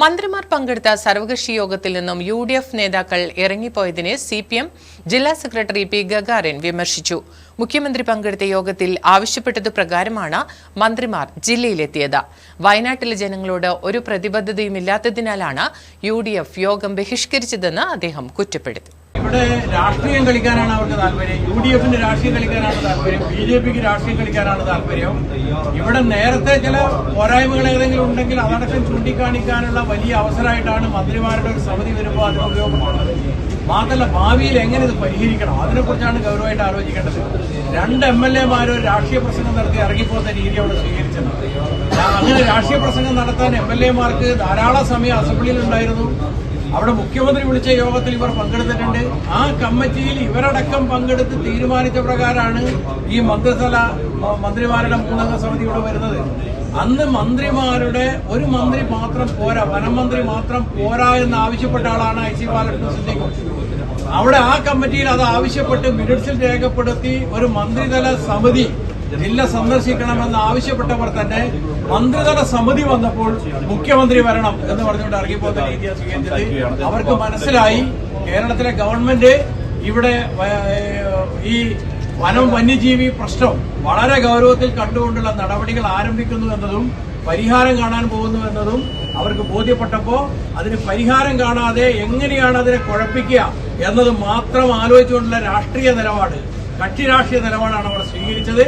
മന്ത്രിമാർ പങ്കെടുത്ത സർവകക്ഷി യോഗത്തിൽ നിന്നും യു ഡി എഫ് നേതാക്കൾ ഇറങ്ങിപ്പോയതിനെ സി പി എം ജില്ലാ സെക്രട്ടറി പി ഗഗാരൻ വിമർശിച്ചു. മുഖ്യമന്ത്രി പങ്കെടുത്ത യോഗത്തിൽ ആവശ്യപ്പെട്ടതു പ്രകാരമാണ് മന്ത്രിമാർ ജില്ലയിലെത്തിയത്. വയനാട്ടിലെ ജനങ്ങളോട് ഒരു പ്രതിബദ്ധതയുമില്ലാത്തതിനാലാണ് യു യോഗം ബഹിഷ്കരിച്ചതെന്ന് അദ്ദേഹം കുറ്റപ്പെടുത്തി. ഇവിടെ രാഷ്ട്രീയം കളിക്കാനാണ് അവർക്ക് താല്പര്യം. യു ഡി എഫിന്റെ രാഷ്ട്രീയം കളിക്കാനാണ് താല്പര്യം. ബി ജെ പിക്ക് രാഷ്ട്രീയം കളിക്കാനാണ് താല്പര്യം. ഇവിടെ നേരത്തെ ചില പോരായ്മകൾ ഏതെങ്കിലും ഉണ്ടെങ്കിൽ അതടക്കം ചൂണ്ടിക്കാണിക്കാനുള്ള വലിയ അവസരമായിട്ടാണ് മന്ത്രിമാരുടെ ഒരു സമിതി വരുമ്പോൾ അതിന് ഉപയോഗപ്പെടുന്നത് മാത്രമല്ല ഭാവിയിൽ എങ്ങനെ ഇത് പരിഹരിക്കണം? അതിനെക്കുറിച്ചാണ് ഗൗരവമായിട്ട് ആലോചിക്കേണ്ടത്. രണ്ട് എം എൽ എമാർ ഒരു രാഷ്ട്രീയ പ്രസംഗം നടത്തി ഇറങ്ങിപ്പോകുന്ന രീതി അവിടെ സ്വീകരിച്ചത്. അങ്ങനെ രാഷ്ട്രീയ പ്രസംഗം നടത്താൻ എം എൽ എമാർക്ക് ധാരാളം സമയം അസംബ്ലിയിൽ ഉണ്ടായിരുന്നു. അവിടെ മുഖ്യമന്ത്രി വിളിച്ച യോഗത്തിൽ ഇവർ പങ്കെടുത്തിട്ടുണ്ട്. ആ കമ്മിറ്റിയിൽ ഇവരടക്കം പങ്കെടുത്ത് തീരുമാനിച്ച പ്രകാരമാണ് ഈ മന്ത്രിസഭ മന്ത്രിമാരുടെ മൂന്നംഗ സമിതി ഇവിടെ വരുന്നത്. അന്ന് മന്ത്രിമാരുടെ ഒരു മന്ത്രി മാത്രം പോരാ വനം മന്ത്രി മാത്രം പോരാ എന്ന് ആവശ്യപ്പെട്ട ആളാണ് ഐ സി ബാലകൃഷ്ണൻ അവിടെ ആ കമ്മിറ്റിയിൽ അത് ആവശ്യപ്പെട്ട് മിനിറ്റ്സിൽ രേഖപ്പെടുത്തി ഒരു മന്ത്രിതല സമിതി ജില്ല സന്ദർശിക്കണമെന്ന് ആവശ്യപ്പെട്ടവർ തന്നെ മന്ത്രിതല സമിതി വന്നപ്പോൾ മുഖ്യമന്ത്രി വരണം എന്ന് പറഞ്ഞുകൊണ്ട് ഇറങ്ങിപ്പോകുന്ന രീതിയാണ് സ്വീകരിച്ചത് അവർക്ക് മനസ്സിലായി കേരളത്തിലെ ഗവൺമെന്റ് ഇവിടെ ഈ വനം വന്യജീവി പ്രശ്നം വളരെ ഗൗരവത്തിൽ കണ്ടുകൊണ്ടുള്ള നടപടികൾ ആരംഭിക്കുന്നു എന്നതും പരിഹാരം കാണാൻ പോകുന്നു എന്നതും അവർക്ക് ബോധ്യപ്പെട്ടപ്പോൾ അതിന് പരിഹാരം കാണാതെ എങ്ങനെയാണ് അതിനെ കുഴപ്പിക്കുക എന്നത് മാത്രം ആലോചിച്ചുകൊണ്ടുള്ള രാഷ്ട്രീയ നിലപാട് കക്ഷി രാഷ്ട്രീയ നിലപാടാണ് അവർ സ്വീകരിച്ചത്.